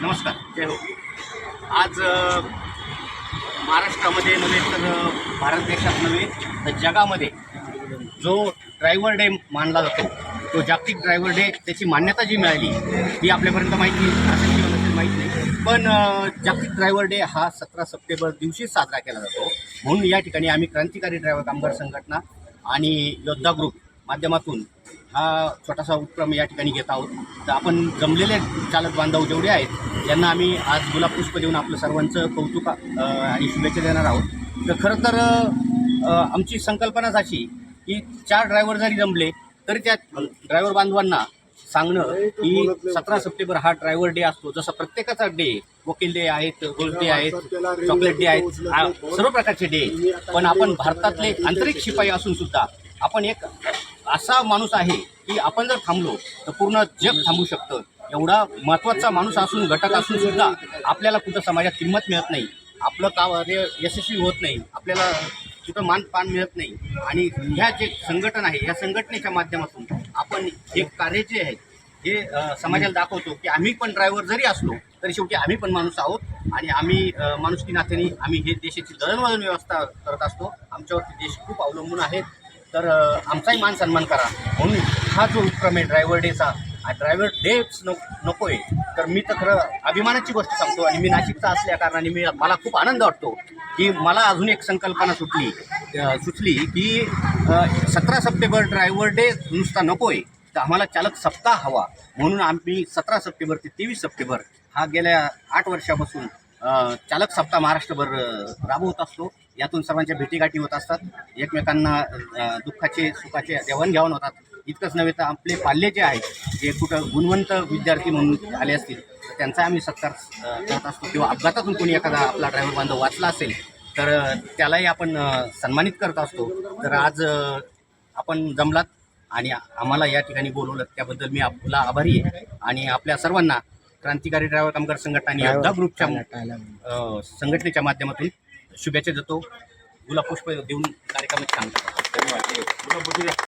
नमस्कार जय हो. आज महाराष्ट्रामध्ये नव्हे तर भारत देशात नव्हे तर जगामध्ये जो ड्रायव्हर डे मानला जातो तो जागतिक ड्रायव्हर डे त्याची मान्यता जी मिळाली ती आपल्यापर्यंत माहिती असेल किंवा नसेल माहीत नाही. पण जागतिक ड्रायव्हर डे हा सतरा सप्टेंबर दिवशीच साजरा केला जातो. म्हणून या ठिकाणी आम्ही क्रांतिकारी ड्रायव्हर कामगार संघटना आणि योद्धा ग्रुप माध्यमातून हा छोटासा उपक्रम या ठिकाणी घेत आहोत. तर आपण जमलेले चालक बांधव जेवढे आहेत यांना आम्ही आज गुलाब पुष्प देऊन आपलं सर्वांचं कौतुक आणि शुभेच्छा देणार आहोत. तर खरं तर आमची संकल्पनाच अशी की चार ड्रायव्हर जरी जमले तरी त्या ड्रायव्हर बांधवांना सांगणं की सतरा सप्टेंबर हा ड्रायव्हर डे असतो. जसा प्रत्येकाचा डे वकील डे आहेत गोल्ड डे आहेत चॉकलेट डे आहेत सर्व प्रकारचे डे पण आपण भारतातले आंतरिक शिपाई असून सुद्धा आपण एक असा माणूस आहे की आपण जर थांबलो तर पूर्ण जग थांबू शकतं. एवढा महत्त्वाचा माणूस असून घटक असून सुद्धा आपल्याला कुठं समाजात किंमत मिळत नाही. आपलं कार्य यशस्वी होत नाही. आपल्याला कुठं मान पान मिळत नाही. आणि ह्या जे संघटन आहे या संघटनेच्या माध्यमातून आपण हे कार्य जे आहे हे समाजाला दाखवतो की आम्ही पण ड्रायव्हर जरी असलो तरी शेवटी आम्ही पण माणूस आहोत. आणि आम्ही माणुसकी नात्याने आम्ही हे देशाची दळणवळण व्यवस्था करत असतो. आमच्यावरती देश खूप अवलंबून आहेत. तर आमचाही मान सन्मान करा. म्हणून हा जो उपक्रम आहे ड्रायव्हर डेचा हा ड्रायव्हर डेच न नको आहे तर मी तर खरं अभिमानाची गोष्ट सांगतो आणि मी नाशिकचा असल्या कारणाने मी मला खूप आनंद वाटतो की मला अजून एक संकल्पना सुटली. सुचली की सतरा सप्टेंबर ड्रायव्हर डे नुसता नको आहे तर आम्हाला चालक सप्ताह हवा. म्हणून आम्ही सतरा सप्टेंबर ते तेवीस सप्टेंबर हा गेल्या आठ वर्षापासून चालक सप्ताह महाराष्ट्रभर राबवत असतो. यातून सर्वांच्या भेटीगाठी होत असतात. एकमेकांना दुःखाचे सुखाचे देवाणघेवाण होतात. इतकंच नव्हे तर आपले पाल्य जे आहेत जे कुठं गुणवंत विद्यार्थी म्हणून आले असतील तर त्यांचा आम्ही सत्कार करत असतो. किंवा अपघातातून कोणी एखादा आपला ड्रायव्हर बांधव वाचला असेल तर त्यालाही आपण सन्मानित करत असतो. तर आज आपण जमलात आणि आम्हाला या ठिकाणी बोलवलं त्याबद्दल मी आपला आभारी आहे. आणि आपल्या सर्वांना क्रांतिकारी ड्रायव्हर कामगार संघटना आणि योद्धा ग्रुपच्या अ, संघटनेच्या माध्यमातून शुभेच्छा देतो. गुलाब पुष्प देऊन कार्यक्रमाची सांगतो धन्यवाद